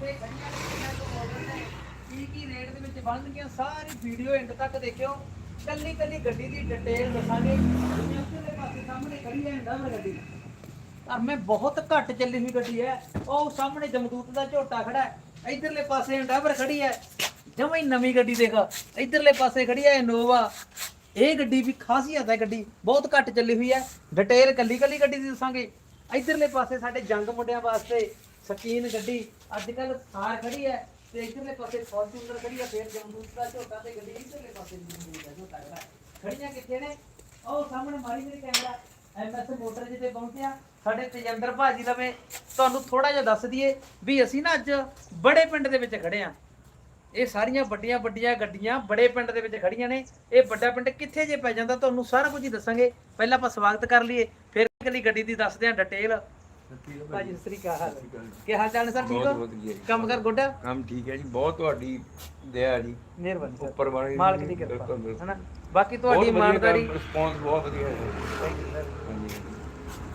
ਤੇ ਗੱਡੀਆਂ ਕਿੰਨਾ ਕੁ ਮਾਡਲ ਨੇ ਕੀ ਕੀ ਰੇਟ ਦੇ ਵਿੱਚ ਬਣਨਗੀਆਂ ਸਾਰੀ ਵੀਡੀਓ ਐਂਡ ਤੱਕ ਦੇਖਿਓ। ਕੱਲੀ ਕੱਲੀ ਗੱਡੀ ਦੀ ਡਿਟੇਲ ਦੱਸਾਂਗੇ। ਜਿਵੇਂ ਉੱਧਰਲੇ ਪਾਸੇ ਸਾਹਮਣੇ ਖੜੀ ਹੈ ਇੰਡਾਵਰ ਗੱਡੀ। ਪਰ ਮੈਂ ਬਹੁਤ ਘੱਟ ਚੱਲੀ ਹੋਈ ਗੱਡੀ ਹੈ। ਉਹ ਸਾਹਮਣੇ ਜਮਦੂਤ ਦਾ ਝੋਟਾ ਖੜਾ ਹੈ। ਇਧਰਲੇ ਪਾਸੇ ਇੰਡਾਵਰ ਖੜੀ ਹੈ। ਜਮਾਂ ਨਵੀਂ ਗੱਡੀ ਦੇਖ। ਇਧਰਲੇ ਪਾਸੇ ਖੜੀ ਹੈ ਇਨੋਵਾ ਇਹ ਗੱਡੀ ਵੀ ਖਾਸੀਅਤ ਹੈ ਗੱਡੀ। ਬਹੁਤ ਘੱਟ ਚੱਲੀ ਹੋਈ ਹੈ। ਡਿਟੇਲ ਕੱਲੀ ਕੱਲੀ ਗੱਡੀ ਦੀ ਦੱਸਾਂਗੇ। ਇਧਰਲੇ ਪਾਸੇ ਸਾਡੇ ਜੰਗ ਮੁੰਡਿਆਂ ਵਾਸਤੇ ਸਕੀਨ ਗੱਡੀ ਅੱਜ ਕੱਲ ਥਾਰ ਖੜੀ ਹੈ ਤੇ ਇਧਰਲੇ ਪਾਸੇ ਫੋਰਚੂਨਰ ਖੜੀ ਹੈ, ਫਿਰ ਜਮਦੂਤ ਦਾ ਝੋਟਾ ਤੇ ਗੱਡੀ ਇਧਰਲੇ ਪਾਸੇ ਜਮਦੂਤ ਦਾ ਝੋਟਾ ਖੜਾ ਖੜੀਆਂ ਕਿੱਥੇ ਨੇ? ਉਹ ਸਾਹਮਣੇ ਮਾਰੀ ਮੇਰੀ ਕੈਮਰਾ ਐਮਐਸ ਮੋਟਰ ਜਿੱਤੇ ਪਹੁੰਚਿਆ, ਸਾਡੇ ਤੇਜਿੰਦਰ ਭਾਜੀ ਲਵੇ, ਤੁਹਾਨੂੰ ਥੋੜਾ ਜਿਹਾ ਦੱਸ ਦਈਏ ਵੀ ਅਸੀਂ ਨਾ ਅੱਜ ਬੜੇ ਪਿੰਡ ਦੇ ਵਿੱਚ ਖੜੇ ਆ ਇਹ ਸਾਰੀਆਂ ਵੱਡੀਆਂ ਵੱਡੀਆਂ ਗੱਡੀਆਂ ਬੜੇ ਪਿੰਡ ਦੇ ਵਿੱਚ ਖੜੀਆਂ ਨੇ। ਇਹ ਵੱਡਾ ਪਿੰਡ ਕਿੱਥੇ ਜੇ ਪੈ ਜਾਂਦਾ, ਤੁਹਾਨੂੰ ਸਾਰਾ ਕੁਝ ਹੀ ਦੱਸਾਂਗੇ। ਪਹਿਲਾਂ ਆਪਾਂ ਸਵਾਗਤ ਕਰ ਲਈਏ, ਫਿਰ ਅਗਲੀ ਗੱਡੀ ਦੀ ਦੱਸਦੇ ਆ ਡਿਟੇਲ ਭਾਜੀ ਸਤਿ ਸ੍ਰੀ ਅਕਾਲ। ਕੀ ਹਾਲ ਚਾਲ ਨੇ ਸਰ ਠੀਕ ਬਹੁਤ ਹੋ ਵਧੀਆ ਜੀ। ਕੰਮ ਕਰ ਗੁੱਡਾ? ਕੰਮ ਠੀਕ ਹੈ ਜੀ ਬਹੁਤ ਤੁਹਾਡੀ ਦਇਆ ਜੀ। ਮਿਹਰਬਾਨੀ ਸਰ। ਉੱਪਰ ਵਾਲੇ ਮਾਲਕ ਦੀ ਕਿਰਪਾ। ਬਿਲਕੁਲ, ਬਿਲਕੁਲ। ਹਨਾ? ਬਾਕੀ ਤੁਹਾਡੀ ਇਮਾਨਦਾਰੀ ਰਿਸਪੌਂਸ ਬਹੁਤ ਵਧੀਆ ਹੈ ਹਾਂਜੀ।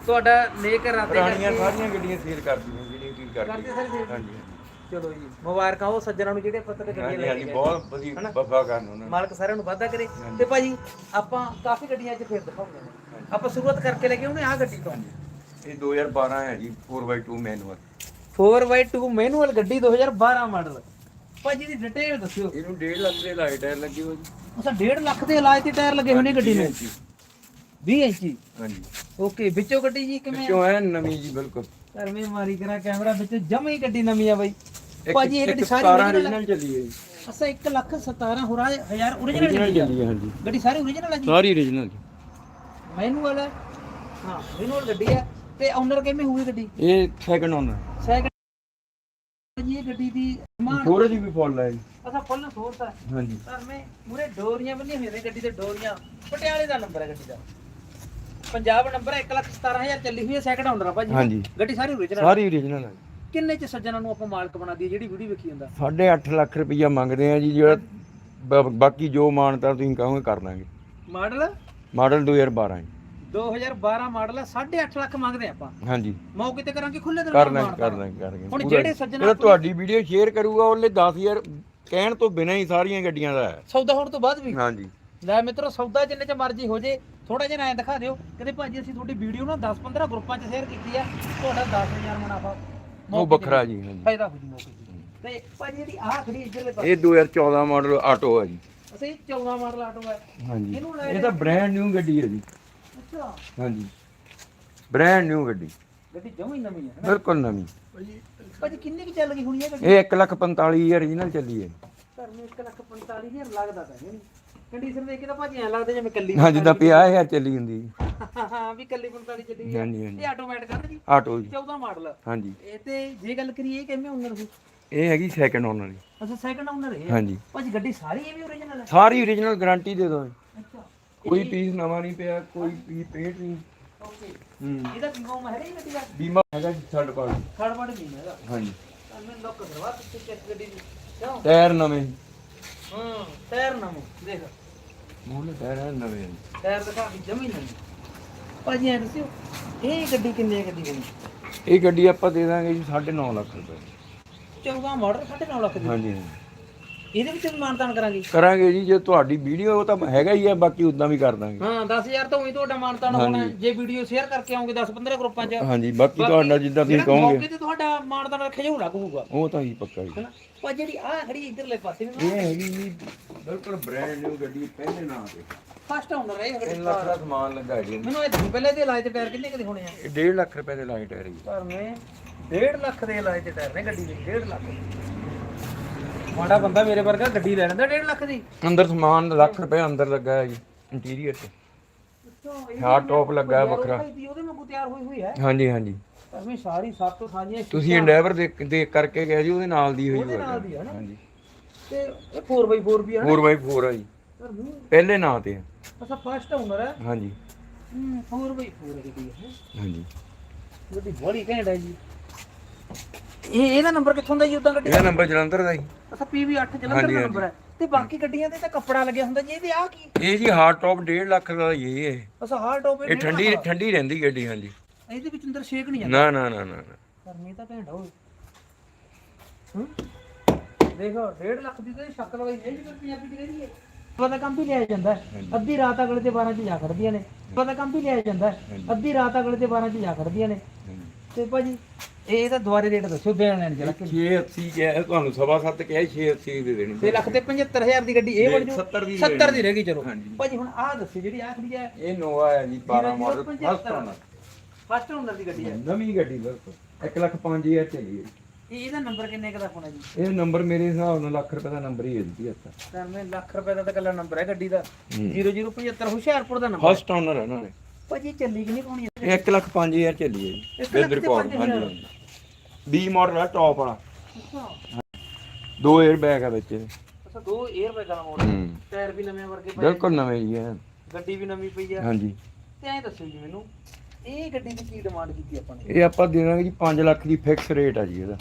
ਤੁਹਾਡਾ ਨੇਕ ਰਾਤੇ ਪੁਰਾਣੀਆਂ ਕਰਕੇ- ਸਾਰੀਆਂ ਗੱਡੀਆਂ ਸੇਲ ਕਰਦੀਆਂ ਜਿਹੜੀਆਂ ਕੀ ਕਰਦੇ ਕਰਦੀਆਂ ਸਾਰੇ sale? ਹਾਂਜੀ ਚਲੋ ਜੀ ਮੁਬਾਰਕਾਂ ਉਹ ਸੱਜਣਾ ਨੂੰ ਜਿਹੜੇ ਪੱਤਰ ਗੱਡੀਆਂ ਹਾਂਜੀ ਲੈ ਹਾਂਜੀ ਕੇ ਗਏ। ਬਹੁਤ ਵਧੀਆ ਵਫਾ ਕਰਨ ਉਹਨਾਂ ਨੇ। ਮਾਲਕ ਸਾਰਿਆਂ ਨੂੰ ਵਾਧਾ ਕਰੇ। ਤੇ ਭਾਜੀ ਆਪਾਂ ਕਾਫੀ ਗੱਡੀਆਂ ਅੱਜ ਫੇਰ ਦਿਖਾਉਂਦੇ ਨੇ ਆਪਾਂ ਸ਼ੁਰੂਆਤ ਕਰਕੇ ਲੈ ਕੇ ਉਹਨੇ ਆ ਗੱਡੀ ਤੋਂ। ਇਹ 2012 ਹੈ ਜੀ 4x2 ਮੈਨੂਅਲ 4x2 ਮੈਨੂਅਲ ਗੱਡੀ 2012 ਮਾਡਲ ਭਾਜੀ ਦੀ ਡਿਟੇਲ ਦੱਸਿਓ। ਇਹਨੂੰ 1.5 ਲੱਖ ਦੇ ਲਾਈਟ ਟਾਇਰ ਲੱਗੇ ਹੋਏ ਜੀ। ਅੱਛਾ 1.5 ਲੱਖ ਦੇ ਇਲਾਜ ਤੇ ਟਾਇਰ ਲੱਗੇ ਹੋਏ ਨੇ ਗੱਡੀ ਨੂੰ? 20 ਇੰਚੀ। ਹਾਂਜੀ। ਓਕੇ ਵਿੱਚੋਂ ਗੱਡੀ ਜੀ ਕਿਵੇਂ ਵਿੱਚੋਂ ਐ ਨਵੀਂ ਜੀ ਬਿਲਕੁਲ। ਕਰਮੇ ਮਾਰੀ ਕਰਾ ਕੈਮਰਾ ਵਿੱਚ ਜਮੇ ਹੀ ਗੱਡੀ ਨਵੀਂ ਆ ਬਾਈ। ਭਾਜੀ ਇਹ ਗੱਡੀ ਸਾਰੀ 17 original original ਚੱਲੀ ਹੈ ਜੀ ਅੱਛਾ 1 ਲੱਖ 17 ਹੋਰਾ ਹਜ਼ਾਰ original ਚੱਲੀ ਹੈ ਹਾਂਜੀ। ਗੱਡੀ ਸਾਰੀ original ਆ ਜੀ? ਸਾਰੀ original ਜੀ। ਮੈਨੂਅਲ ਹੈ ਹਾਂ ਮੈਨੂਅਲ ਗੱਡੀ ਹੈ ਤੇ ਓਨਰ ਕਿਵੇਂ ਹੋਈ ਗੱਡੀ? ਇਹ ਸੈਕੰਡ ਓਨਰ ਸੈਕਿੰਡ ਜੀ ਇਹ ਗੱਡੀ ਦੀ ਮਾਨ ਥੋੜੇ ਦੀ ਵੀ ਫੁੱਲ ਹੈ ਜੀ। ਅਸਾ ਫੁੱਲ ਸੋਰਸ ਹੈ ਹਾਂਜੀ। ਪਰ ਮੈਂ ਮੂਰੇ ਡੋਰੀਆਂ ਬੰਨੀਆਂ ਹੋਈਆਂ ਨੇ ਗੱਡੀ ਤੇ ਡੋਰੀਆਂ। ਪਟਿਆਲੇ ਦਾ ਨੰਬਰ ਹੈ ਗੱਡੀ ਦਾ। ਪੰਜਾਬ ਨੰਬਰ ਹੈ 117000 ਚੱਲੀ ਹੋਈ ਹੈ ਸੈਕਿੰਡ ਓਨਰ ਆ ਭਾਜੀ। ਹਾਂਜੀ। ਗੱਡੀ ਸਾਰੀ origignal ਸਾਰੀ origignal ਹੈ ਕਿੰਨੇ ਚ ਸੱਜਣਾ ਨੂੰ ਆਪਾਂ ਮਾਲਕ ਬਣਾ ਦਈਏ ਜਿਹੜੀ ਵੀਡੀਓ ਵੇਖੀ ਜਾਂਦਾ? ਸਾਢੇ ਅੱਠ ਲੱਖ ਰੁਪਈਆ ਮੰਗਦੇ ਆ ਜੀ ਜਿਹੜਾ ਬ- ਬਾਕੀ ਜੋ ਮਾਨਤਾ ਤੁਸੀਂ ਕਹੋਗੇ ਕਰ ਦਾਂਗੇ। ਮਾਡਲ? ਮਾਡਲ 2012 ਜੀ। 2012 ਮਾਡਲ ਹੈ 8.5 ਲੱਖ ਮੰਗਦੇ ਆਪਾਂ। ਹਾਂਜੀ। ਮੌਕੇ ਤੇ ਕਰਾਂਗੇ ਖੁੱਲੇ ਦਿਲ ਕਰ ਨਾਲ ਦਾਂਗੇ ਕਰ ਦਾਂਗੇ ਕਰ ਦਾਂਗੇ ਹੁਣ ਜਿਹੜੇ। ਸੱਜਣਾ ਜਿਹੜਾ ਤੁਹਾਡੀ ਵੀਡੀਓ ਸ਼ੇਅਰ ਕਰੂਗਾ ਉਹਲੇ 10000 ਕਹਿਣ ਤੋਂ ਬਿਨਾਂ ਹੀ ਸਾਰੀਆਂ ਗੱਡੀਆਂ ਦਾ ਹੈ। ਸੌਦਾ ਹੋਣ ਤੋਂ ਬਾਅਦ ਵੀ। ਹਾਂਜੀ। ਲੈ ਮਿੱਤਰੋ ਸੌਦਾ ਜਿੰਨੇ ਚ ਮਰਜ਼ੀ ਹੋ ਜੇ ਥੋੜਾ ਜਿਹਾ ਐਂ ਦਿਖਾ ਦਿਓ। ਕਹਿੰਦੇ ਭਾਜੀ ਅਸੀਂ ਤੁਹਾਡੀ ਵੀਡੀਓ ਨਾ 10 15 ਗਰੁੱਪਾਂ 'ਚ ਸ਼ੇਅਰ ਕੀਤੀ ਆ ਤੁਹਾਡਾ 10000 ਮੁਨਾਫਾ। ਉਹ ਵੱਖਰਾ ਜੀ ਹਾਂਜੀ। ਫਾਇਦਾ ਹੋ ਜੂ ਮੌਕੇ ਤੇ। ਭਾਜੀ ਜਿਹੜੀ ਆਹ ਖੜੀ ਇੱਧਰਲੇ ਪਾਸੇ। ਇਹ 2014 ਮਾਡਲ ਆਟੋ ਹੈ ਜੀ। ਅਸੀਂ 14 ਮਾਡਲ ਆਟੋ ਹੈ ਹਾਂਜੀ। ਇਹ ਤਾਂ ਬ੍ਰਾਂਡ ਨਿਊ ਗੱਡੀ ਹੈ ਜੀ। ਅੱਛਾ। ਹਾਂਜੀ। ਬ੍ਰਾਂਡ ਨਿਊ ਗੱਡੀ। ਗੱਡੀ ਜਮੀ ਨਵੀਂ ਹੈ ਬਿਲਕੁਲ ਨਵੀਂ। ਭਾਜੀ ਕਿੰਨੀ ਕੀ ਚੱਲ ਗਈ ਹੋਣੀ ਹੈ ਗੱਡੀ? ਇਹ 145000 origignal ਚੱਲੀ ਹੈ। ਘਰ ਨੂੰ 1 ਲੱਖ 45000 ਲੱਗਦਾ ਤਾਂ ਨਹੀਂ। ਕੰਡੀਸ਼ਨ ਦੇਖ ਕੇ ਤਾਂ ਭਾਜੀ ਐਂ ਲੱਗਦਾ ਜਿਵੇਂ ਕੱਲੀ ਹਾਂ ਜਿੱਦਾਂ 50000 ਚੱਲੀ ਹੁੰਦੀ ਜੀ ਹਾਂ ਵੀ ਕੱਲੀ 45 ਚੱਲੀ ਹੋਈ ਹੈ। ਹਾਂਜੀ ਹਾਂਜੀ। ਇਹ ਆਟੋਮੈਟਿਕ ਹੈ ਜੀ? ਆਟੋ ਜੀ। 14 ਮਾਡਲ ਹਾਂਜੀ। ਇਹ ਤੇ ਜੇ ਗੱਲ ਕਰੀਏ ਇਹ ਕਿਵੇਂ ਓਨਰ ਹੋ ਇਹ ਹੈਗੀ ਸੈਕੰਡ ਓਨਰ ਜੀ। ਅੱਛਾ ਸੈਕੰਡ ਓਨਰ ਹੈ ਹਾਂਜੀ। ਭਾਜੀ ਗੱਡੀ ਸਾਰੀ ਇਹ ਵੀ ਓਰੀਜਨਲ ਹੈ? ਸਾਰੀ origignal ਗਾਰੰਟੀ ਦੇ ਦੋ ਅੱਛਾ ਕੋਈ ਪੀਸ ਨਵਾਂ ਨਹੀਂ ਪਿਆ ਕੋਈ ਪੀਸ ਪੇਂਟ ਨਹੀਂ। ਓਕੇ। ਹੂੰ। ਇਹਦਾ ਬੀਮਾ ਹੈਗਾ ਜੀ ਗੱਡੀ ਦਾ ਬੀਮਾ ਹੈਗਾ ਥਰਡ ਪਾਰਟੀ ਥਰਡ ਪਾਰਟੀ ਬੀਮਾ ਹੈਗਾ ਹਾਂਜੀ। ਤਾਂ ਮੈਂ ਲੋਕ ਕਰਵਾ ਦਿੱਤੇ ਚੈੱਕ ਗੱਡੀ ਦੀ ਕਿਉਂ ਟਾਇਰ ਨਵੇਂ। ਹਾਂ ਟਾਇਰ ਨਵਾਂ। ਦੇਖ। ਮੂਹਰੇ ਟਾਇਰ ਹੈ ਨਵੇਂ। ਟਾਇਰ ਦਿਖਾ ਵੀ ਜਮੀ ਨਹੀਂ ਭਾਜੀ ਐ ਦੱਸਿਓ ਇਹ ਗੱਡੀ ਕਿੰਨੀ ਹੈ ਗੱਡੀ ਬਣੀ ਇਹ ਗੱਡੀ ਆਪਾਂ ਦੇ ਦਾਂਗੇ ਜੀ 9.5 ਲੱਖ ਰੁਪਏ। 14 ਮਾਡਲ 9.5 ਲੱਖ ਦੀ। ਹਾਂਜੀ ਹਾਂਜੀ। ਇਹਦੇ ਵਿੱਚ ਵੀ ਮਾਨਤਾਨ ਕਰਾਂਗੇ? ਕਰਾਂਗੇ ਜੀ ਜੇ ਤੁਹਾਡੀ ਵੀਡੀਓ ਉਹ ਤਾਂ ਹੈਗਾ ਹੀ ਆ ਬਾਕੀ ਉਦਾਂ ਵੀ ਕਰ ਦਾਂਗੇ। ਹਾਂ 10000 ਤਾਂ ਉਹੀ ਤੁਹਾਡਾ ਮਾਨਤਾਨ ਹੋਣਾ। ਹੈ। ਜੇ ਵੀਡੀਓ ਸ਼ੇਅਰ ਕਰਕੇ ਆਉਂਗੇ 10 15 ਗਰੁੱਪਾਂ 'ਚ। ਹਾਂਜੀ ਬਾਕੀ ਤੁਹਾਡਾ ਜਿੱਦਾਂ ਤੁਸੀਂ ਕਹੋਗੇ ਮੌਕੇ ਤੇ ਤੁਹਾਡਾ ਮਾਨਤਾਨ ਰੱਖਿਆ ਜਾਊ ਲੱਗੂਗਾ ਉਹ ਤਾਂ ਹੀ ਪੱਕਾ ਜੀ। ਹੈਨਾ? ਪਰ ਜਿਹੜੀ ਆ ਖੜੀ ਇਧਰਲੇ ਪਾਸੇ ਵੀ ਇਹ ਹੈਗੀ ਜੀ ਬਿਲਕੁਲ ਬ੍ਰਾਂਡ ਨਿਊ ਗੱਡੀ ਪਹਿਲੇ ਨਾਂ ਤੇ। ਫਸਟ ਓਨਰ ਹੈ ਇਹ ਗੱਡੀ 3 ਲੱਖ ਦਾ ਸਮਾਨ ਲੱਗਾ ਜੀ। ਮੈਨੂੰ ਇਹ ਪਹਿਲੇ ਇਹਦੇ ਇਲਾਜ ਤੇ ਟਾਇਰ ਕਿੰਨੇ ਕਦੇ ਹੋਣੇ ਆ? ਇਹ 1.5 ਲੱਖ ਰੁਪਏ ਦੇ ਲਾਈਟ ਹੈ ਜੀ। ਪਰ ਮੈਂ 1.5 ਲੱਖ ਦੇ ਇਲਾਜ ਤੇ ਟਾਇਰ ਨੇ ਗੱਡੀ ਦੇ 1.5 ਲੱਖ। ਮਾੜਾ ਬੰਦਾ ਮੇਰੇ ਵਰਗਾ ਗੱਡੀ ਲੈ ਲੈਂਦਾ 1.5 ਲੱਖ ਦੀ। ਅੰਦਰ ਸਮਾਨ ਲੱਖ ਰੁਪਏ ਅੰਦਰ ਲੱਗਾ ਹੈ ਜੀ ਇੰਟੀਰੀਅਰ ਤੇ। ਹਾਂ ਟੌਪ ਲੱਗਾ ਹੈ ਵੱਖਰਾ। ਉਹਦੇ ਵਾਂਗੂ ਤਿਆਰ ਹੋਈ ਹੋਈ ਹੈ? ਹਾਂਜੀ ਹਾਂਜੀ। ਮੈਂ ਸਾਰੀ ਸਭ ਤੋਂ ਸਾਂਝੀਆਂ ਤੁਸੀਂ ਐਂਡੈਵਰ ਦੇਖ ਦੇਖ ਕਰਕੇ ਗਏ ਜੀ ਉਹਦੇ ਨਾਲ ਦੀ ਹੋਈ ਉਹਦੇ ਹੋਈ ਨਾਲ ਦੀ ਹੈ ਨਾ? ਹਾਂਜੀ। ਤੇ ਇਹ 4x4 ਵੀ ਹੈ ਨਾ? 4x4 ਆ ਜੀ। ਪਰ ਮੂੰਹ ਪਹਿਲੇ ਨਾਂ ਤੇ ਆ। ਅਸਾ ਫਸਟ ਓਨਰ ਹੈ? ਹਾਂਜੀ। ਹੂੰ 4x4 ਗੱਡੀ ਹੈ ਹਾਂਜੀ। ਗੱਡੀ ਬੜੀ ਘੈਂਟ ਹੈ ਜੀ। ਇਹ ਇਹਦਾ ਨੰਬਰ ਕਿੱਥੋਂ ਦਾ ਜੀ? ਉਦਾਂ ਗੱਡੀ ਇਹਦਾ ਨੰਬਰ ਜਲੰਧਰ ਦਾ ਜੀ। ਅਸਾ PV8 ਜਲੰਧਰ ਹਾਂਜੀ, ਦਾ ਹਾਂਜੀ। ਨੰਬਰ ਹੈ। ਤੇ ਬਾਕੀ ਗੱਡੀਆਂ ਦੇ ਤਾਂ ਕੱਪੜਾ ਲੱਗਿਆ ਹੁੰਦਾ ਜੀ ਇਹਦੇ ਆ ਕੀ? ਇਹ ਜੀ ਹਾਰਡ ਟੌਪ 1.5 ਲੱਖ ਦਾ ਹੀ ਇਹ। ਅਸਾ ਹਾਰਡ ਟੌਪ ਇਹ ਠੰਡੀ ਠੰਡੀ ਰਹਿੰਦੀ ਗੱਡੀ ਹਾਂਜੀ। ਇਹਦੇ ਵਿੱਚ ਅੰਦਰ ਸ਼ੇਕ ਨਹੀਂ ਜਾਂਦਾ। ਨਾ ਨਾ ਨਾ ਨਾ। ਨਾ। ਗਰਮੀ ਤਾਂ ਘੈਂਟ ਹੋਵੇ ਹੂੰ? ਦੇਖੋ 1.5 ਲੱਖ ਦੀ ਤੇ ਸ਼ਕਲ ਵਾਲੀ ਨਹੀਂ ਜਿਵੇਂ ਪੰਜਾਬੀ ਚ ਕਹਿੰਦੀ ਹੈ। ਪਤਾ ਕੰਮ ਵੀ ਲਿਆ ਜਾਂਦਾ ਹੈ। ਅੱਧੀ ਰਾਤ ਅਗਲੇ ਤੇ 12 ਚ ਜਾ ਖੜਦੀਆਂ ਨੇ। ਪਤਾ ਕੰਮ ਵੀ ਲਿਆ ਜਾਂਦਾ ਹੈ। ਅੱਧੀ ਰਾਤ ਅਗਲੇ ਤੇ 12 ਚ ਜਾ ਖੜਦੀਆਂ ਨੇ। ਤੇ ਭਾਜੀ ਇਹ ਤਾਂ ਦੁਬਾਰੇ ਰੇਟ ਦੱਸੋ ਦੇਣ ਲੈਣ ਜਰਾ 680 ਕਿਹਾ ਤੁਹਾਨੂੰ ਸਵਾ ਸੱਤ ਕਿਹਾ 680 ਦੇ ਦੇਣੀ। ਤੇ ਲੱਖ ਤੇ 75000 ਦੀ ਗੱਡੀ ਇਹ ਬਣ ਜੂ 70 ਦੀ 70 ਦੀ ਰਹਿ ਗਈ ਚਲੋ। ਭਾਜੀ ਹੁਣ ਆਹ ਦੱਸੋ ਜਿਹੜੀ ਆਹ ਖੜੀ ਹੈ। ਇਹ ਨੋਵਾ ਹੈ ਜੀ 12 model 75 first owner first owner ਦੀ ਗੱਡੀ ਹੈ। ਨਵੀਂ ਗੱਡੀ ਬਿਲਕੁਲ। 1 ਲੱਖ 5000 ਚੱਲੀ ਹੈ। ਇਹ ਇਹਦਾ ਨੰਬਰ ਕਿੰਨੇ ਕੁ ਦਾ ਹੋਣਾ ਜੀ? ਇਹ ਨੰਬਰ ਮੇਰੇ ਹਿਸਾਬ ਨਾਲ ਲੱਖ ਰੁਪਏ ਦਾ ਨੰਬਰ ਹੀ ਹੈ ਜੀ ਇੱਥੇ 93 ਲੱਖ ਰੁਪਏ ਦਾ ਤਾਂ ਕੱਲਾ ਨੰਬਰ ਹੈ ਗੱਡੀ ਦਾ। 0075 ਹੁਸ਼ਿਆਰਪੁਰ ਦਾ ਨੰਬਰ ਫਸਟ ਓਨਰ ਹੈ ਨੇ ਭਾਜੀ ਚੱਲੀ ਕਿ ਨਹੀਂ ਪਾਉਣੀ ਇਹ 1 ਲੱਖ 5000 ਚੱਲੀ ਹੈ ਜੀ। ਇੱਕ ਲੱਖ ਰਿਕਾਰਡ ਪੰਜ ਹਜ਼ਾਰ। ਹਾਂਜੀ ਹਾਂਜੀ। 20 ਮਾਡਲ ਹੈ ਟੌਪ ਵਾਲਾ। ਅੱਛਾ। ਦੋ 에ਅਰ ਬੈਗ ਹੈ ਵਿੱਚ। ਇਹਦੇ। ਅੱਛਾ ਦੋ 에ਅਰ ਬੈਗ ਵਾਲਾ ਮਾਡਲ ਹੂੰ। ਟਾਇਰ ਵੀ ਨਵੇਂ ਵਰਗੇ ਪਏ ਬਿਲਕੁਲ ਨਵੇਂ ਜੀ ਹੈ ਗੱਡੀ ਵੀ ਨਵੀਂ ਪਈ ਆ। ਹਾਂਜੀ। ਤੇ ਐਂ ਦੱਸੋ ਜੀ ਮੈਨੂੰ ਇਹ ਗੱਡੀ ਦੀ ਕੀ ਡਿਮਾਂਡ ਕੀਤੀ ਆਪਾਂ ਨੇ? ਇਹ ਆਪਾਂ ਦੇ ਦਾਂਗੇ ਜੀ 5 ਲੱਖ ਦੀ ਫਿਕਸ ਰੇਟ ਆ ਜੀ ਇਹਦਾ।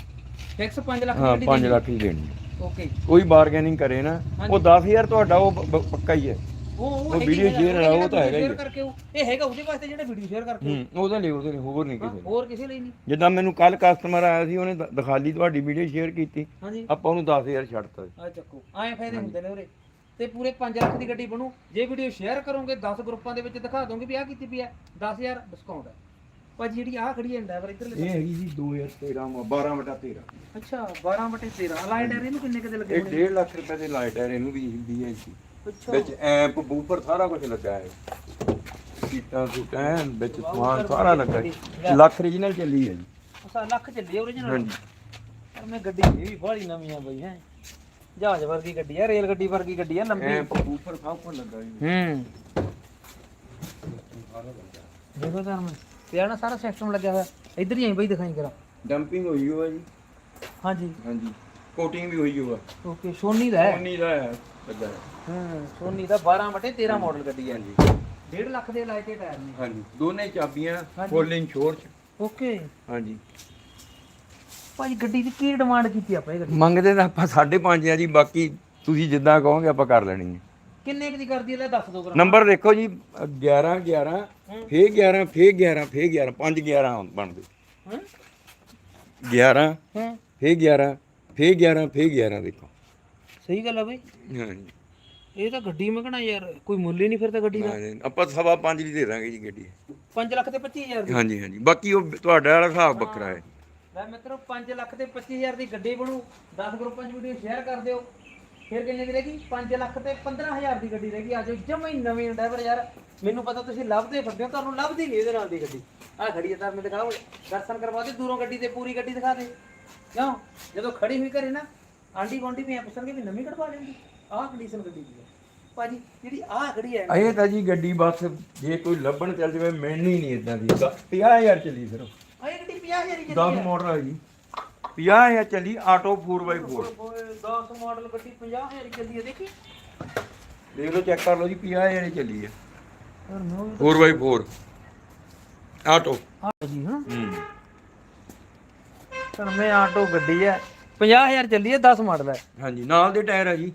ਫਿਕਸ 5 ਲੱਖ ਹਾਂ ਦੀ 5 ਲੱਖ ਹੀ। ਦੇਣੀ ਹੈ। ਓਕੇ ਕੋਈ ਬਾਰਗੇਨਿੰਗ ਕਰੇ ਨਾ ਉਹ 10000 ਤੁਹਾਡਾ ਉਹ ਬ- ਬ- ਪੱਕਾ ਹੀ ਹੈ। ਉਹ share ਵਾਲਾ, ਉਹ ਤਾਂ ਹੈਗਾ share ਕਰਕੇ ਉਹ ਇਹ ਹੈਗਾ ਉਹਦੇ ਵਾਸਤੇ ਜਿਹੜਾ ਵੀਡੀਓ ਸ਼ੇਅਰ ਕਰਕੇ ਹੂੰ ਉਹਦੇ ਲਈ ਉਹਦੇ ਲਈ ਹੋਰ ਨਹੀਂ ਕਿਸੇ ਲਈ। ਹੋਰ ਕਿਸੇ ਲਈ ਨਹੀਂ। ਜਿੱਦਾਂ ਮੈਨੂੰ ਕੱਲ ਕਸਟਮਰ ਆਇਆ ਸੀ ਉਹਨੇ ਦਿਖਾ ਲਈ ਤੁਹਾਡੀ ਵੀਡੀਓ ਸ਼ੇਅਰ ਕੀਤੀ। ਹਾਂਜੀ। ਆਪਾਂ ਉਹਨੂੰ 10000 ਛੱਡਤਾ ਆ ਚੱਕੋ ਐਂ ਫਾਇਦੇ ਹੁੰਦੇ ਨੇ ਉਰੇ। ਤੇ ਪੂਰੇ 5 ਲੱਖ ਦੀ ਗੱਡੀ ਬਣੂ। ਜੇ ਵੀਡੀਓ ਸ਼ੇਅਰ ਕਰੋਗੇ 10 ਗਰੁੱਪਾਂ ਦੇ ਵਿੱਚ ਦਿਖਾ ਦੋਗੇ ਵੀ ਆਹ ਕੀਤੀ ਪਈ ਆ 10000 ਡਿਸਕਾਊਂਟ ਹੈ। ਭਾਜੀ ਜਿਹੜੀ ਆਹ ਖੜੀ ਹੈ ਡਰਾਈਵਰ ਇੱਧਰ ਇਹ ਹੈਗੀ ਜੀ 2013 12 ਬਟਾ 13 ਅੱਛਾ 12 ਬਟੇ 13 ਅਲਾਈਡ ਹੈ ਇਹਨੂੰ ਕਿੰਨੇ ਕਿਤੇ ਲੱਗੇ ਇਹ 1.5 ਲੱਖ ਰੁਪਏ ਦੇ ਲਾਈਟ ਹੈ ਇਹਨੂੰ ਵੀ BIC ਵਿੱਚ ਐਂਪ ਬੂਫਰ ਸਾਰਾ ਕੁਝ ਲੱਗਾ ਹੈ। ਸੀਟਾਂ ਸੂਟਾਂ ਵਿੱਚ ਸਮਾਨ ਸਾਰਾ ਲੱਗਾ ਹੈ। ਲੱਖ ਰੀਜਨਲ ਚੱਲੀ ਹੈ ਜੀ। ਅੱਛਾ ਲੱਖ ਚੱਲੀ ਓਰੀਜਨਲ ਹਾਂਜੀ। ਪਰ ਮੈਂ ਗੱਡੀ ਇਹ ਵੀ ਬੜੀ ਨਵੀਂ ਆ ਬਈ ਹੈ। ਜਹਾਜ਼ ਵਰਗੀ ਗੱਡੀ ਆ ਰੇਲ ਗੱਡੀ ਵਰਗੀ ਗੱਡੀ ਆ ਲੰਬੀ। ਐਂਪ ਬੂਫਰ ਸਭ ਕੁਝ ਲੱਗਾ ਜੀ। ਹੂੰ। ਦੇਖੋ ਤਾਂ ਮੈਂ ਪਿਆ ਨਾ ਸਾਰਾ ਸਿਸਟਮ ਲੱਗਿਆ ਹੋਇਆ। ਇੱਧਰ ਹੀ ਆਈ ਬਈ ਦਿਖਾਈ ਕਰਾਂ ਡੰਪਿੰਗ ਹੋਈ ਹੋਆ ਜੀ। ਹਾਂਜੀ। ਹਾਂਜੀ। ਕੋਟਿੰਗ ਵੀ ਹੋਈ ਹੋਆ। ਓਕੇ ਸੋਨੀ ਦਾ ਹੈ। ਸੋਨੀ ਦਾ ਹੈ। ਲੱਗਾ ਹੈ। ਹੂੰ ਸੋਨੀ ਦਾ 12 ਬਟੇ 13 ਮਾਡਲ ਗੱਡੀ ਹੈ ਹਾਂਜੀ। 1.5 ਲੱਖ ਦੇ ਲਾਏ ਤੇ ਟਾਇਰ ਨੇ। ਹਾਂਜੀ। ਦੋਨੇ ਚਾਬੀਆਂ ਹਾਂਜੀ। ਫੁੱਲ ਇੰਸ਼ੋਰ ਚ। ਓਕੇ। ਹਾਂਜੀ। ਭਾਈ ਗੱਡੀ ਦੀ ਕੀ ਡਿਮਾਂਡ ਕੀਤੀ ਆਪਾਂ ਇਹ ਗੱਡੀ? ਮੰਗਦੇ ਤਾਂ ਆਪਾਂ 5.5 ਆ ਜੀ ਬਾਕੀ ਤੁਸੀਂ ਜਿੱਦਾਂ ਕਹੋਗੇ ਆਪਾਂ ਕਰ ਲੈਣੀ ਹੈ। ਕਿੰਨੇ ਕੁ ਦੀ ਕਰਦੀ ਹੈ ਲੈ ਦੱਸ ਦੋ ਗ੍ਰਾਮ ਨੰਬਰ ਦੇਖੋ ਜੀ 11 11 ਫੇ 11 ਫੇ 11 ਫੇ 11 5 11 ਬਣਦੇ। ਹਾਂ। 11 ਹਾਂ। ਫੇ 11 ਫੇ 11 ਫੇ 11 ਦੇਖੋ। ਸਹੀ ਗੱਲ ਆ ਬਈ। ਹਾਂਜੀ। ਇਹ ਤਾਂ ਗੱਡੀ ਮੈਂ ਕਹਣਾ ਯਾਰ ਕੋਈ ਮੁੱਲ ਹੀ ਨਹੀਂ ਫਿਰ ਤਾਂ ਗੱਡੀ ਦਾ। ਹਾਂਜੀ, ਆਪਾਂ ਸਵਾ ਪੰਜ ਦੀ ਦੇ ਦਾਂਗੇ ਜੀ ਗੱਡੀ। 5 ਲੱਖ ਤੇ 25000 ਦੀ। ਹਾਂਜੀ ਹਾਂਜੀ। ਬਾਕੀ ਉਹ ਤੁਹਾਡਾ ਵਾਲਾ ਹਿਸਾਬ ਬੱਕਰਾ ਹੈ। ਲੈ ਮਿੱਤਰੋ 5 ਲੱਖ ਤੇ 25000 ਦੀ ਗੱਡੀ ਬਣੂ। 10 ਗਰੁੱਪਾਂ 'ਚ ਵੀਡੀਓ ਸ਼ੇਅਰ ਕਰ ਦਿਓ। ਫਿਰ ਕਿੰਨੇ ਦੀ ਰਹੇਗੀ? 5 ਲੱਖ ਤੇ 15000 ਦੀ ਗੱਡੀ ਰਹੇਗੀ। ਅੱਜ ਜਮਾ ਹੀ ਨਵੀਂ ਡਰਾਈਵਰ ਯਾਰ। ਮੈਨੂੰ ਪਤਾ ਤੁਸੀਂ ਲੱਭਦੇ ਫਿਰਦੇ ਹੋ ਤੁਹਾਨੂੰ ਲੱਭਦੀ ਨਹੀਂ ਇਹਦੇ ਨਾਲ ਦੀ ਗੱਡੀ। ਆਹ ਖੜੀ ਹੈ ਤਾਂ ਮੈਂ ਦਿਖਾਓ। ਦਰਸ਼ਨ ਕਰਵਾ ਦੇ ਦੂਰੋਂ ਗੱਡੀ ਤੇ ਪੂਰੀ ਗੱਡੀ ਦਿਖਾ ਦੇ। ਕਿਉਂ? ਜਦੋਂ ਖੜੀ ਹੋਈ ਘਰੇ ਨਾ ਆਂਡੀ ਗੋਂਡੀ ਵੀ ਐ ਪੁੱਛਣਗੇ ਵੀ ਨਵੀਂ ਕਢਵਾ ਲੈਂਦੀ ਆਹ ਕੰਡੀਸ਼ਨ ਗੱਡੀ ਦੀ ਹੈ ਭਾਜੀ ਜਿਹੜੀ ਆਹ ਖੜੀ ਹੈ ਇਹ ਤਾਂ ਜੀ ਗੱਡੀ ਬਸ ਜੇ ਕੋਈ ਲੱਭਣ ਚੱਲ ਜਾਵੇ ਮਿਲਣੀ ਨਹੀਂ ਇਦਾਂ ਦੀ। 50000 ਚੱਲੀ ਸਿਰਫ ਆਹ ਗੱਡੀ 50000 ਦੀ 10 ਮਾਡਲ ਹੈ ਜੀ। 50000 ਚੱਲੀ ਆਟੋ 4x4 ਓਏ 10 ਮਾਡਲ ਗੱਡੀ 50000 ਦੀ ਚੱਲੀ ਹੈ ਦੇਖੀ? ਦੇਖ ਲਓ ਚੈੱਕ ਕਰ ਲਓ ਜੀ 50000 ਹੀ ਚੱਲੀ ਹੈ ਯਾਰ ਨੋ 4x4 ਆਟੋ। ਹਾਂ ਜੀ ਹਾਂ। ਹੂੰ ਮੈਂ ਆਟੋ ਗੱਡੀ ਹੈ 50000 ਚੱਲੀ ਹੈ 10 ਮਾਡਲ ਹੈ ਹਾਂਜੀ ਨਾਲ ਦੇ ਟਾਇਰ ਆ ਜੀ।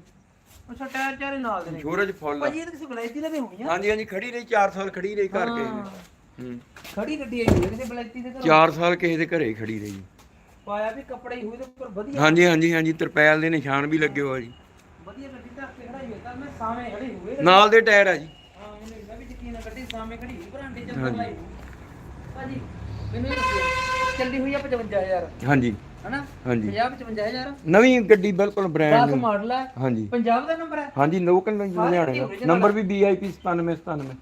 ਅੱਛਾ ਟਾਇਰ ਚਾਰੇ ਨਾਲ ਦੇ ਨੇ। ਸ਼ੋਰਜ ਫੁੱਲ ਆ। ਭਾਜੀ ਇਹ ਤਾਂ ਕਿਸੇ ਬਲੈਤੀ ਲਗੇ ਹੋਣੀ ਆ। ਹਾਂਜੀ ਹਾਂਜੀ ਖੜੀ ਰਹੀ 4 ਸਾਲ ਖੜੀ ਰਹੀ ਘਰ ਦੇ। ਹੂੰ। ਖੜੀ ਗੱਡੀ ਆਈ ਹੋਈ ਹੈ ਕਿਸੇ ਬਲੈਤੀ ਦੇ ਘਰੋਂ। 4 ਸਾਲ ਕਿਸੇ ਦੇ ਘਰੇ ਖੜੀ ਰਹੀ। ਪਾਇਆ ਵੀ ਕੱਪੜੇ ਹੀ ਹੋਏ ਤੇ ਉੱਪਰ ਵਧੀਆ। ਹਾਂਜੀ ਹਾਂਜੀ ਹਾਂਜੀ ਤਰਪੈਲ ਦੇ ਨਿਸ਼ਾਨ ਵੀ ਲੱਗੇ ਹੋਆ ਜੀ। ਵਧੀਆ ਗੱਡੀ ਤਾਂ ਕੇ ਖੜਾਈ ਹੋਈ ਤਾਂ ਮੈਂ ਸਾਵੇਂ ਖੜੀ ਹੋਈ ਗੱਡੀ। ਨਾਲ ਦੇ ਟਾਇਰ ਆ ਜੀ। ਹਾਂ ਮੈਨੂੰ ਇੰਨਾ ਵੀ ਯਕੀਨ ਹੈ ਗੱਡੀ ਸਾਵੇਂ ਖੜੀ ਹੋਈ ਬਰਾਂਡੇ ਚ ਅੰਦਰ ਲਾਈ ਹੋਈ। ਭਾਜੀ ਮੈਨੂੰ ਇਹ ਦੱਸਿਓ ਚੱਲੀ ਹੋਈ ਆ 55000 ਹਾਂਜੀ। ਹਨਾ? ਹਾਂਜੀ। 50 55000 ਨਵੀਂ ਗੱਡੀ ਬਿਲਕੁਲ ਬ੍ਰਾਂਡ 10 ਨਿਊ ਮਾਡਲ ਹੈ ਹਾਂਜੀ। ਪੰਜਾਬ ਦਾ ਨੰਬਰ ਹੈ ਹਾਂਜੀ ਲੋਕਲ ਲੁਧਿਆਣੇ ਦਾ ਨੰਬਰ ਵੀ BIP 97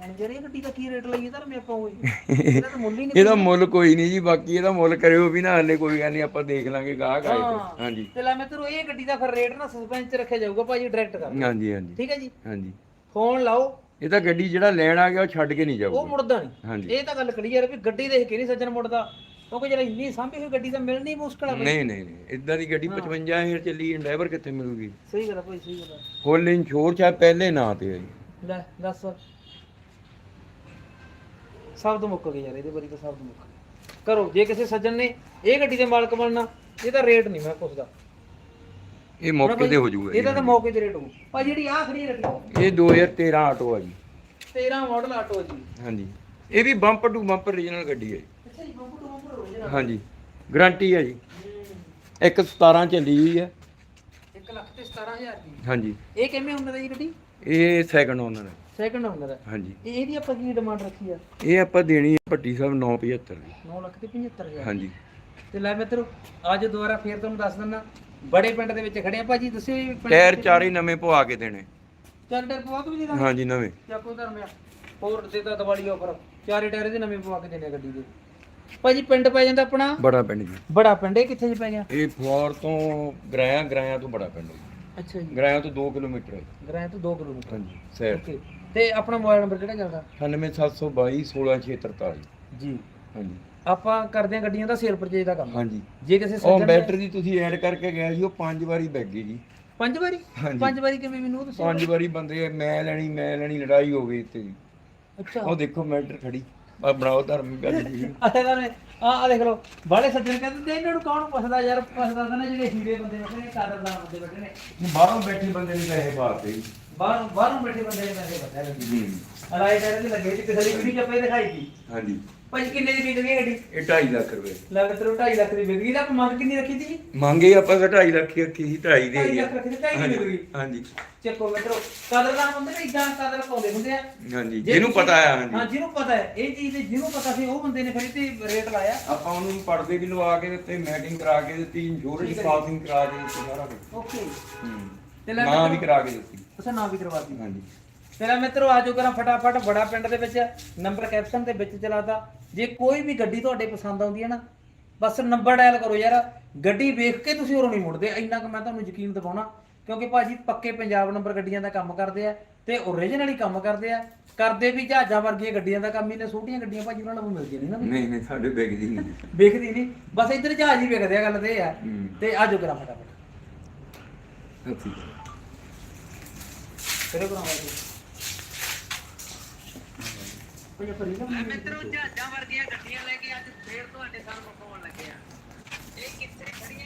ਹੁਣ ਜਿਹੜੀ ਇਹ ਗੱਡੀ ਦਾ ਕੀ ਰੇਟ ਲਈਏ ਤਾਂ ਮੈਂ ਆਪਾਂ ਹੋਈ ਇਹਦਾ ਮੁੱਲ ਹੀ ਨਹੀਂ ਇਹਦਾ ਮੁੱਲ ਕੋਈ ਨਹੀਂ ਜੀ ਬਾਕੀ ਇਹਦਾ ਮੁੱਲ ਕਰਿਓ ਵੀ ਨਾ ਹਲੇ ਕੋਈ ਗੱਲ ਨਹੀਂ ਆਪਾਂ ਦੇਖ ਲਾਂਗੇ ਗਾਹਕ ਆਏ। ਤੇ। ਹਾਂਜੀ। ਤੇ ਲੈ ਮੈਂ ਤੈਨੂੰ ਇਹ ਗੱਡੀ ਦਾ ਫਿਰ ਰੇਟ ਨਾ ਸਸਪੈਂਸ ਚ ਰੱਖਿਆ ਜਾਊਗਾ ਭਾਜੀ ਡਾਇਰੈਕਟ ਕਰ। ਹਾਂਜੀ ਹਾਂਜੀ। ਠੀਕ ਹੈ ਜੀ? ਹਾਂਜੀ। ਫੋਨ ਲਾਓ। ਇਹ ਤਾਂ ਗੱਡੀ ਜਿਹੜਾ ਲੈਣ ਆ ਗਿਆ ਉਹ ਛੱਡ ਕੇ ਨਹੀਂ ਉਹ ਜਾਊਗਾ ਮੁੜਦਾ ਨਹੀਂ। ਇਹ ਤਾਂ ਗੱਲ ਕਲੀਅਰ ਵੀ ਗੱਡੀ ਦੇਖ ਕੇ ਨਹੀਂ ਸੱਜਣ ਮੁੜਦਾ। ਕਿਉਂਕਿ ਜਿਹੜਾ ਇੰਨੀ ਸਾਂਭੀ ਹੋਈ ਗੱਡੀ ਤਾਂ ਮਿਲਣੀ ਮੁਸ਼ਕਲ ਆ ਬਈ। ਨਹੀਂ ਨਹੀਂ ਨਹੀਂ। ਇਦਾਂ ਦੀ ਗੱਡੀ 55000 ਚੱਲੀ ਡਰਾਈਵਰ ਕਿੱਥੇ ਮਿਲੂਗੀ? ਸਹੀ ਗੱਲ ਆ ਭਾਈ ਸਹੀ ਗੱਲ ਆ। ਫੁੱਲ ਇੰਸ਼ੋਰ ਚਾਹੇ ਪਹਿਲੇ ਨਾਂ ਤੇ ਹੈ ਜੀ। ਲੈ ਦੱਸ। ਸ਼ਬਦ ਮੁੱਕ ਗਏ ਯਾਰ ਇਹਦੇ ਬਾਰੇ ਤਾਂ ਸ਼ਬਦ ਮੁੱਕ ਗਏ ਕਰੋ ਜੇ ਕਿਸੇ ਸੱਜਣ ਨੇ ਇਹ ਗੱਡੀ ਦੇ ਮਾਲਕ ਬਣਨਾ ਇਹਦਾ ਰੇਟ ਨਹੀਂ ਮੈਂ ਪੁੱਛਦਾ। ਇਹ ਮੌਕੇ ਤੇ ਹੋ ਜਾਊਗਾ ਇਹਦਾ ਤਾਂ ਮੌਕੇ ਤੇ ਰੇਟ ਹੋਊ। ਭਾਈ ਜਿਹੜੀ ਆਹ ਖੜੀ ਰੱਖੀ ਇਹ 2013 ਆਟੋ ਆ ਜੀ। 13 ਮਾਡਲ ਆਟੋ ਜੀ। ਹਾਂਜੀ। ਇਹ ਵੀ ਬੰਪਰ ਟੂ ਬੰਪਰ ਰੀਜਨਲ ਗੱਡੀ ਹੈ। ਅੱਛਾ ਜੀ ਬੰਪੂ ਤੋਂ ਬੰਪੂ ਹੋ ਹਾਂਜੀ। ਗਾਰੰਟੀ ਹੈ ਜੀ। ਇੱਕ 17 ਚੱਲੀ ਹੋਈ ਹੈ। 1 ਲੱਖ ਤੇ 17000 ਦੀ। ਹਾਂਜੀ। ਇਹ ਕਿਵੇਂ ਹੁੰਦਾ ਜੀ ਗੱਡੀ? ਇਹ ਸੈਕੰਡ ਓਨਰ ਹੈ। ਸੈਕੰਡ ਓਨਰ ਹੈ। ਹਾਂਜੀ। ਇਹ ਇਹਦੀ ਆਪਾਂ ਕੀ ਡਿਮਾਂਡ ਰੱਖੀ ਆ? ਇਹ ਆਪਾਂ ਦੇਣੀ ਹੈ ਭੱਟੀ ਸਾਹਿਬ 975 ਦੀ। 9 ਲੱਖ ਤੇ 75000 ਹਾਂਜੀ। ਤੇ ਲੈ ਮਿੱਤਰੋ ਅੱਜ ਦੁਬਾਰਾ ਫੇਰ ਤੁਹਾਨੂੰ ਦੱਸ ਦਿੰਦਾ ਬੜੇ ਪਿੰਡ ਦੇ ਵਿੱਚ ਖੜੇ ਆ। ਭਾਜੀ ਦੱਸਿਓ ਜੀ ਪਿੰਡ ਟਾਇਰ? ਚਾਰੇ ਨਵੇਂ ਪਵਾ ਕੇ ਦੇਣੇ। ਚੱਲ ਟਾਇਰ ਪਵਾ ਕੇ ਵੀ ਦੇ ਦਾਂ ਹਾਂਜੀ ਨਵੇਂ। ਚਾਕੂ ਧਰਮਿਆ ਹੋਰ ਦੇ ਤਾਂ ਦੀਵਾਲੀ ਆਫਰ ਚਾਰੇ ਟਾਇਰ ਦੇ ਨਵੇਂ ਪਵਾ ਕੇ ਦੇਣੇ ਗੱਡੀ ਦੇ। ਭਾਜੀ ਪਿੰਡ ਪੈ ਜਾਂਦਾ ਆਪਣਾ? ਬੜਾ ਪਿੰਡ ਜੀ। ਬੜਾ ਪਿੰਡ ਇਹ ਕਿੱਥੇ ਚ ਪੈ ਗਿਆ? ਇਹ ਫਲੋਰ ਤੋਂ ਗਰਾਇਆ ਗਰਾਇਆ ਤੋਂ ਬੜਾ ਪਿੰਡ ਹੈ ਅੱਛਾ ਜੀ। ਗਰਾਇਆ ਤੋਂ 2 ਕਿਲੋਮੀਟਰ ਹੈ ਗ੍ਰਾਂ ਤੋਂ 2 ਕਿਲੋਮੀਟਰ। ਹਾਂਜੀ ਸੈਰ। ਓਕੇ। ਤੇ ਆਪਣਾ ਮੋਬਾਈਲ ਨੰਬਰ ਕਿਹੜਾ ਚੱਲਦਾ? 98722 16643 ਜੀ। ਹਾਂਜੀ। ਆਪਾਂ ਕਰਦੇ ਆ ਗੱਡੀਆਂ ਦਾ ਸੇਲ ਪਰਚੇਜ ਦਾ ਕੰਮ। ਹਾਂਜੀ। ਜੇ ਕਿਸੇ ਉਹ ਬੈਟਰੀ ਦੀ ਤੁਸੀਂ ਐਡ ਕਰਕੇ ਗਏ ਸੀ ਉਹ ਪੰਜ ਵਾਰੀ ਬੈਗ ਗਈ ਜੀ। ਪੰਜ ਵਾਰੀ? ਹਾਂਜੀ। ਪੰਜ ਵਾਰੀ ਕਿਵੇਂ ਮੈਨੂੰ ਉਹ ਦੱਸੋ ਪੰਜ ਵਾਰੀ ਬੰਦੇ ਮੈਂ ਲੈਣੀ ਮੈਂ ਲੈਣੀ ਲੜਾਈ ਹੋ ਗਈ ਤੇ ਅੱਛਾ। ਉਹ ਦੇਖੋ ਮੈਟਰ ਖੜੀ। ਆ ਬਣਾਓ ਧਰਮ ਗੱਲ ਜੀ। ਤਾਂ ਆ ਆ ਦੇਖ ਲਓ। ਬਾਲੇ ਸੱਜਣ ਕਹਿੰਦੇ ਨੇ ਇਹਨਾਂ ਨੂੰ ਕੌਣ ਪੁੱਛਦਾ ਯਾਰ ਪੁੱਛਦਾ ਤਾਂ ਨਾ ਜਿਹੜੇ ਹੀਰੇ ਬੰਦੇ ਬੈਠੇ ਨੇ ਕਾਦਰਦਾਨ ਬੰਦੇ ਬੈਠੇ ਨੇ। ਬਾਹਰੋਂ ਬੈਠੇ ਬੰਦੇ ਨੇ ਪੈਸੇ ਪਾਤੇ ਜੀ ਬਾਹਰੋਂ ਬਾਹਰੋਂ ਬੈਠੇ ਬੰਦੇ ਨੇ ਪੈਸੇ ਪਤਾ ਹੈ ਹੂੰ। ਅਲਾਈ ਟਾਇਰ ਦੀ ਲੱਗੇ ਸੀ ਪਿਛਲੀ ਵੀਡੀਓ ਚ ਆਪਾਂ ਇਹ ਦਿਖਾਈ ਸੀ। ਹਾਂਜੀ। ਭਾਜੀ ਕਿੰਨੇ ਦੀ ਵਿਕ ਗਈ ਗੱਡੀ? ਇਹ 2.5 ਲੱਖ ਰੁਪਏ। ਲੱਗ ਤੇ 2.5 ਲੱਖ ਦੀ ਵਿਕ ਗਈ ਤਾਂ ਮੰਗ ਕਿੰਨੀ ਰੱਖੀ ਸੀ ਜੀ ਮੰਗੇ ਆਪਾਂ ਤਾਂ 2.5 ਲੱਖ ਹੀ ਰੱਖੀ ਸੀ 2.5 ਦੇ 2.5 ਹੀ ਆ। ਲੱਖ ਰੱਖੀ ਸੀ 2.5 ਦੀ ਵਿਕ ਗਈ ਹਾਂਜੀ। ਚੱਕੋ ਮਿੱਤਰੋ ਕਾਦਰਦਾਨ ਹੁੰਦੇ ਨੇ ਇਦਾਂ ਕਾਦਰ ਪਾਉਂਦੇ ਹੁੰਦੇ ਆ। ਹਾਂਜੀ ਜੇ ਜਿਹਨੂੰ ਪਤਾ ਆ ਹਾਂ ਹਾਂਜੀ ਜਿਹਨੂੰ ਪਤਾ ਹੈ ਇਹ ਚੀਜ਼ ਦੇ ਜਿਹਨੂੰ ਪਤਾ ਸੀ ਉਹ ਬੰਦੇ ਨੇ ਫਿਰ ਤੇ ਰੇਟ ਲਾਇਆ। ਆਪਾਂ ਉਹਨੂੰ ਪਰਦੇ ਵੀ ਲਵਾ ਕੇ ਦਿੱਤੇ ਮੈਟਿੰਗ ਕਰਾ ਕੇ ਦਿੱਤੀ ਇੰਸ਼ੋਰੈਂਸ ਹੈ ਜੀ। ਪਾਸਿੰਗ ਕਰਾ ਕੇ ਦਿੱਤੀ ਸਾਰਾ ਕੁਝ ਓਕੇ। ਹੂੰ। ਤੇ ਲੈ ਨਾਂ ਵੀ ਕਰਾ ਕੇ ਦਿੱਤੀ। ਉਸੇ ਨਾਮ ਵੀ ਕਰਵਾਤੀ ਹਾਂਜੀ। ਤੇਰਾ ਮਿੱਤਰੋ ਆਜੋ ਕਰਾਂ ਫਟਾਫਟ ਬੜਾ ਪਿੰਡ ਦੇ ਵਿੱਚ ਨੰਬਰ ਕੈਪਸ਼ਨ ਦੇ ਵਿੱਚ ਚਲਾਤਾ। ਜੇ ਕੋਈ ਵੀ ਗੱਡੀ ਤੁਹਾਡੇ ਪਸੰਦ ਆਉਂਦੀ ਹੈ ਨਾ ਬਸ ਨੰਬਰ ਡਾਇਲ ਕਰੋ ਯਾਰ। ਗੱਡੀ ਵੇਖ ਕੇ ਤੁਸੀਂ ਉਰੋਂ ਨਹੀਂ ਮੁੜਦੇ। ਇੰਨਾ ਕੁ ਮੈਂ ਤੁਹਾਨੂੰ ਯਕੀਨ ਦਿਵਾਉਣਾ ਕਿਉਂਕਿ ਭਾਜੀ ਪੱਕੇ ਪੰਜਾਬ ਨੰਬਰ ਗੱਡੀਆਂ ਦਾ ਕੰਮ ਕਰਦੇ ਆ ਤੇ ਓਰੀਜਨਲੀ ਕੰਮ ਕਰਦੇ ਆ। ਕਰਦੇ ਵੀ ਜਹਾਜ਼ਾਂ ਵਰਗੀਆਂ ਗੱਡੀਆਂ ਦਾ ਕੰਮ ਹੀ ਨੇ ਛੋਟੀਆਂ ਗੱਡੀਆਂ ਭਾਜੀ ਉਹਨਾਂ ਨੂੰ ਮਿਲਦੀਆਂ ਨਹੀਂ ਨਾ। ਨਹੀਂ ਨਹੀਂ ਸਾਡੇ ਬੈਗ ਦੀ ਨਹੀਂ। ਵੇਖਦੀ ਨਹੀਂ। ਬਸ ਇੱਧਰ ਜਹਾਜ਼ ਹੀ ਵੇਖਦੇ ਆ ਗੱਲ ਤੇ ਆ। ਹੂੰ। ਤੇ ਆਜੋ ਕਰਾਂ ਫਟਾਫਟ। ਆਕਸੀਜਨ ਕਿਹੜੇ ਜਹਾਜ਼ਾਂ ਵਰਗੀਆਂ ਗੱਡੀਆਂ ਲੈ ਕੇ ਅੱਜ ਫੇਰ ਤੁਹਾਡੇ ਸਾਹਮਣੇ ਪਹੁੰਚਣ ਲੱਗਿਆ ਇਹ ਕਿੱਥੇ ਖੜੀਆਂ